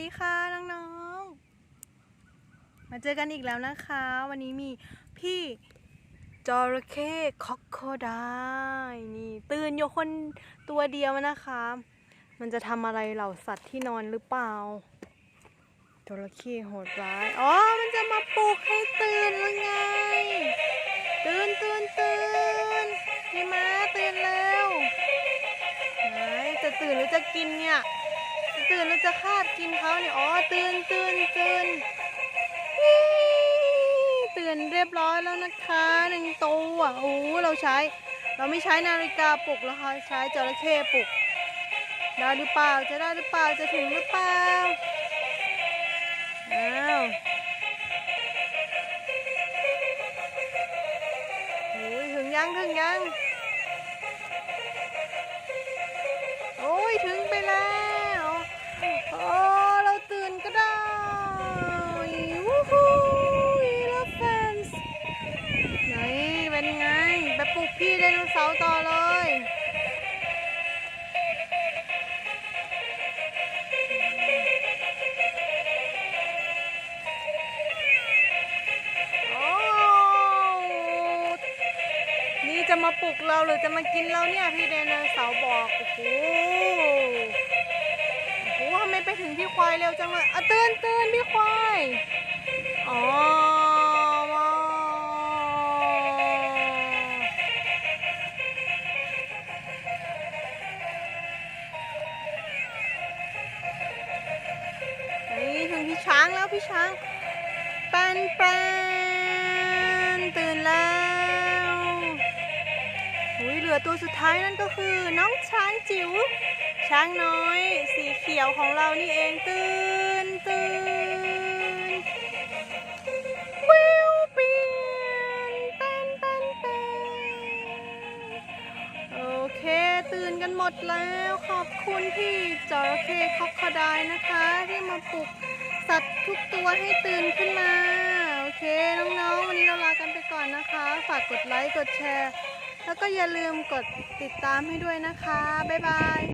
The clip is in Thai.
ดีค่ะน้องๆ มาเจอกันอีกแล้วนะคะ วันนี้มีพี่จระเข้คอกโคไดนี่ ตื่นอยู่คนตัวเดียวนะคะ มันจะทำอะไรเหล่าสัตว์ที่นอนหรือเปล่าจระเข้โหดร้ายอ๋อ มันจะมาปลุกให้ตื่นหรือไง ตื่นตื่นตื่นพี่ม้าตื่นแล้วไหนจะตื่นหรือจะกินเนี่ย ตื่นหรือจะคาบกินเขาเนี่ย อ๋อ ตื่นตื่นตื่นตื่นเรียบร้อยแล้วนะคะหนึ่งตัวโอ้โหเราใช้ เราไม่ใช้นาฬิกาปลุกแล้วค่ะใช้จระเข้ปลุกได้หรือเปล่า จะได้หรือเปล่า จะถึงหรือเปล่า อ้าวโอ้ยถึงยังถึงยัง ปลุกพี่ไดโนเสาร์ต่อเลยโอ้นี่จะมาปลุกเราหรือจะมากินเราเนี่ยพี่ไดโนเสาร์บอก โอ้โหโอ้โหทำไมไปถึงพี่ควายเร็วจังเลยอะตื่นเตื่นพี่ควาย อ๋อางแล้วพี่ช้างปันปันตื่นแล้วอุ้ยเหลือตัวสุดท้ายนั่นก็คือ น้องช้างจิ๋ว ช้างน้อย สีเขียวของเรานี่เองตื่นตื่นวิวเปลี่ยนปันปันปันโอเค ตื่นกันหมดแล้ว ขอบคุณพี่จระเข้คอกคอไดนะคะ ที่มาปลุก สัตว์ทุกตัวให้ตื่นขึ้นมา โอเค น้องๆ วันนี้เราลากันไปก่อนนะคะ ฝากกดไลค์ กดแชร์ แล้วก็อย่าลืมกดติดตามให้ด้วยนะคะ บ๊ายบาย